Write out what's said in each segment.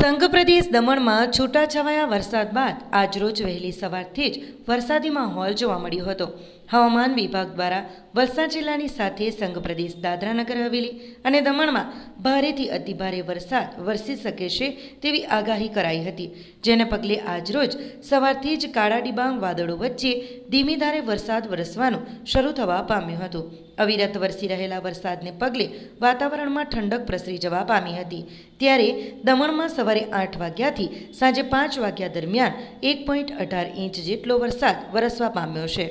સંઘ પ્રદેશ દમણમાં છૂટાછવાયા વરસાદ બાદ આજરોજ વહેલી સવારથી જ વરસાદી માહોલ જોવા મળ્યો હતો. હવામાન વિભાગ દ્વારા વલસાડ જિલ્લાની સાથે સંઘ પ્રદેશ દાદરાનગર હવેલી અને દમણમાં ભારેથી અતિભારે વરસાદ વરસી શકે છે તેવી આગાહી કરાઈ હતી, જેને પગલે આજરોજ સવારથી જ કાળા ડિબાંગ વાદળો વચ્ચે ધીમી ધારે વરસાદ વરસવાનું શરૂ થવા પામ્યું હતું. અવિરત વરસી રહેલા વરસાદને પગલે વાતાવરણમાં ઠંડક પ્રસરી જવા પામી હતી. ત્યારે દમણમાં સવારે આઠ વાગ્યાથી સાંજે પાંચ વાગ્યા દરમિયાન એક પોઈન્ટ અઢાર ઇંચ જેટલો વરસાદ વરસવા પામ્યો છે.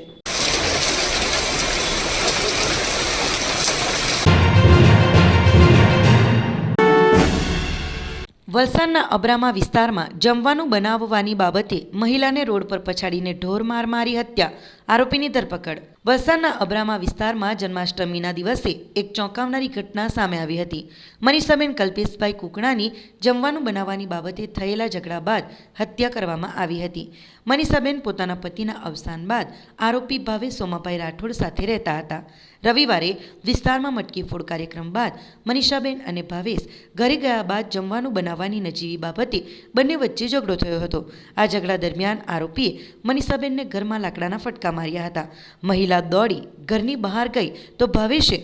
વલસાડના અબ્રામા વિસ્તારમાં જમવાનું બનાવવાની બાબતે મહિલાને રોડ પર પછાડીને ઢોર માર મારી હત્યા, આરોપીની ધરપકડ. વલસાડના અબ્રામા વિસ્તારમાં જન્માષ્ટમીના દિવસે એક ચોંકાવનારી ઘટના સામે આવી હતી. મનીષાબેન કલ્પેશભાઈ કુકણાની જમવાનું બનાવવાની બાબતે થયેલા ઝઘડા બાદ હત્યા કરવામાં આવી હતી. મનીષાબેન પોતાના પતિના અવસાન બાદ આરોપી ભાવે સોમાભાઈ રાઠોડ સાથે રહેતા હતા. રવિવારે વિસ્તારમાં મટકી ફોડ કાર્યક્રમ બાદ મનીષાબેન અને ભાવેશ ઘરે ગયા બાદ જમવાનું બનાવવાની નજીવી બાબતે બંને વચ્ચે ઝઘડો થયો હતો. આ ઝઘડા દરમિયાન આરોપીએ મનીષાબેનને ઘરમાં લાકડાના ફટકા માર્યા હતા. મહિલા દોડી ઘરની બહાર ગઈ તો ભાવેશે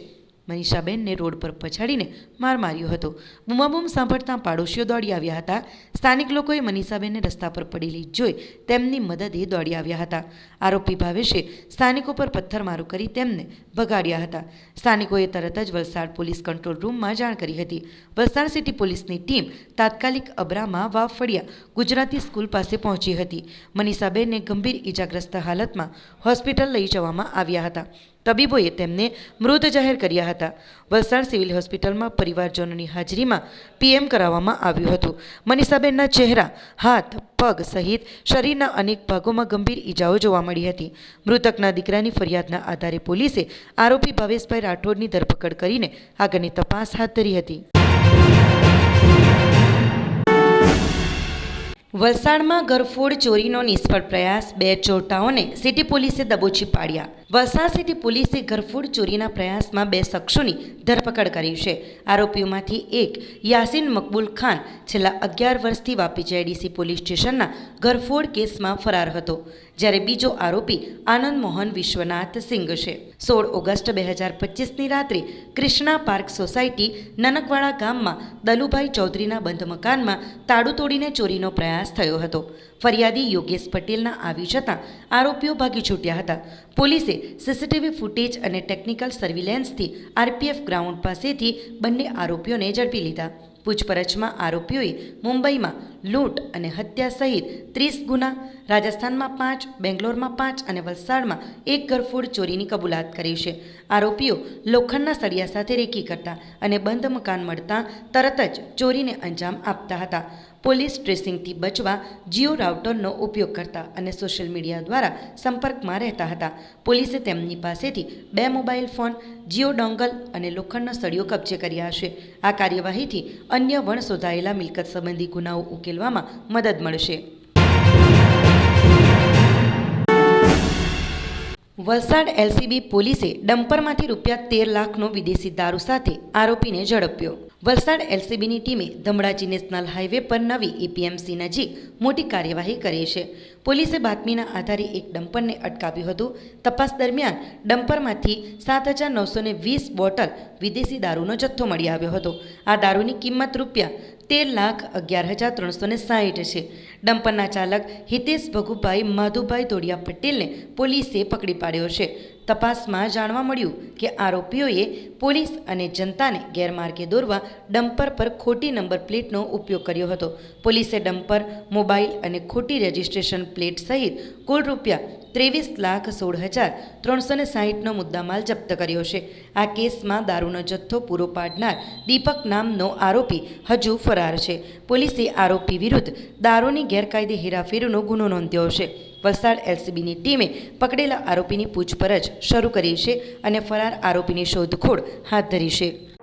મનીષાબેનને રોડ પર પછાડીને માર માર્યો હતો. બૂમાબૂમ સાંભળતા પાડોશીઓ દોડી આવ્યા હતા. સ્થાનિક લોકોએ મનીષાબેનને રસ્તા પર પડેલી જોઈ તેમની મદદે દોડી આવ્યા હતા. આરોપી ભાવેશે સ્થાનિકો પર પથ્થરમારો કરી તેમને ભગાડ્યા હતા. સ્થાનિકોએ તરત જ વલસાડ પોલીસ કંટ્રોલ રૂમમાં જાણ કરી હતી. વલસાડ સિટી પોલીસની ટીમ તાત્કાલિક અબરામાં વાવફળિયા ગુજરાતી સ્કૂલ પાસે પહોંચી હતી. મનીષાબેનને ગંભીર ઈજાગ્રસ્ત હાલતમાં હોસ્પિટલ લઈ જવામાં આવ્યા હતા. તબીબોએ તેમને મૃત જાહેર કર્યા હતા. વલસાડ સિવિલ હોસ્પિટલમાં પરિવારજનોની હાજરીમાં પીએમ કરાવવામાં આવ્યું હતું. મનીષાબેનના ચહેરા, હાથ, પગ સહિત શરીરના અનેક ભાગોમાં ગંભીર ઈજાઓ જોવા મળી હતી. મૃતકના દીકરાની ફરિયાદના આધારે પોલીસે આરોપી ભાવેશભાઈ રાઠોડની ધરપકડ કરીને આગળની તપાસ હાથ ધરી હતી. વલસાડમાં ઘરફોડ ચોરીનો નિષ્ફળ પ્રયાસ, બે ચોરટાઓને સિટી પોલીસે દબોચી પાડ્યા. વલસાડ સિટી પોલીસે ઘરફોડ ચોરીના પ્રયાસમાં બે શખ્સોની ધરપકડ કરી છે. આરોપીઓમાંથી એક યાસીન મકબૂલ ખાન છેલ્લા અગિયાર વર્ષથી વાપી જેડીસી પોલીસ સ્ટેશનના ઘરફોડ કેસમાં ફરાર હતો, જ્યારે બીજો આરોપી આનંદ મોહન વિશ્વનાથ સિંઘ છે. સોળ ઓગસ્ટ બે હજાર પચીસની રાત્રે ક્રિષ્ના પાર્ક સોસાયટી નનકવાડા ગામમાં દલુભાઈ ચૌધરીના બંધ મકાનમાં તાળું તોડીને ચોરીનો પ્રયાસ થયો હતો. ફરિયાદી યોગેશ પટેલના આવી જતાં આરોપીઓ ભાગી છૂટ્યા હતા. પોલીસે સીસીટીવી ફૂટેજ અને ટેકનિકલ સર્વિલેન્સથી આરપીએફ ગ્રાઉન્ડ પાસેથી બંને આરોપીઓને ઝડપી લીધા. પૂછપરછમાં આરોપીઓએ મુંબઈમાં લૂંટ અને હત્યા સહિત ત્રીસ ગુના. રાજસ્થાનમાં પાંચ, બેંગ્લોરમાં પાંચ અને વલસાડમાં એક ઘરફોડ ચોરીની કબૂલાત કરી છે. આરોપીઓ લોખંડના સળિયા સાથે રેકી કરતા અને બંધ મકાન મળતા તરત જ ચોરીને અંજામ આપતા હતા. પોલીસ ટ્રેસિંગથી બચવા જીઓ રાઉટરનો ઉપયોગ કરતા અને સોશિયલ મીડિયા દ્વારા સંપર્કમાં રહેતા હતા. પોલીસે તેમની પાસેથી બે મોબાઈલ ફોન, જીઓ ડોંગલ અને લોખંડનો સળિયો કબજે કર્યા છે આ કાર્યવાહીથી અન્ય વણ શોધાયેલા મિલકત સંબંધી ગુનાઓ ઉકેલવામાં મદદ મળશે. વલસાડ એલસીબી પોલીસે ડમ્પરમાંથી રૂપિયા તેર લાખનો વિદેશી દારૂ સાથે આરોપીને ઝડપ્યો. વલસાડ એલસીબીની ટીમે ધમડાજી નેશનલ હાઈવે પર નવી એપીએમસી નજીક મોટી કાર્યવાહી કરી છે. પોલીસે બાતમીના આધારે એક ડમ્પરને અટકાવ્યું હતું. તપાસ દરમિયાન ડમ્પરમાંથી સાત હજાર નવસોને વીસ બોટલ વિદેશી દારૂનો જથ્થો મળી આવ્યો હતો. આ દારૂની કિંમત રૂપિયા તેર લાખ અગિયાર હજાર ત્રણસો ને સાહીઠ છે. ડમ્પરના ચાલક હિતેશ ભગુભાઈ માધુભાઈ તોડિયા પટેલને પોલીસે પકડી પાડ્યો છે. તપાસમાં જાણવા મળ્યું કે આરોપીઓએ પોલીસ અને જનતાને ગેરમાર્ગે દોરવા ડમ્પર પર ખોટી નંબર પ્લેટનો ઉપયોગ કર્યો હતો. પોલીસે ડમ્પર, મોબાઈલ અને ખોટી રજિસ્ટ્રેશન પ્લેટ સહિત કુલ રૂપિયા ત્રેવીસ લાખ સોળ હજાર ત્રણસો ને સાહીઠનો મુદ્દામાલ જપ્ત કર્યો છે. આ કેસમાં દારૂનો જથ્થો પૂરો પાડનાર દીપક નામનો આરોપી હજુ ફરાર છે. પોલીસે આરોપી વિરુદ્ધ દારૂની ગેરકાયદે હેરાફેરીનો ગુનો નોંધ્યો છે. વલસાડ એલસીબીની ટીમે પકડેલા આરોપીની પૂછપરછ શરૂ કરી છે અને ફરાર આરોપીની શોધખોળ હાથ ધરી છે.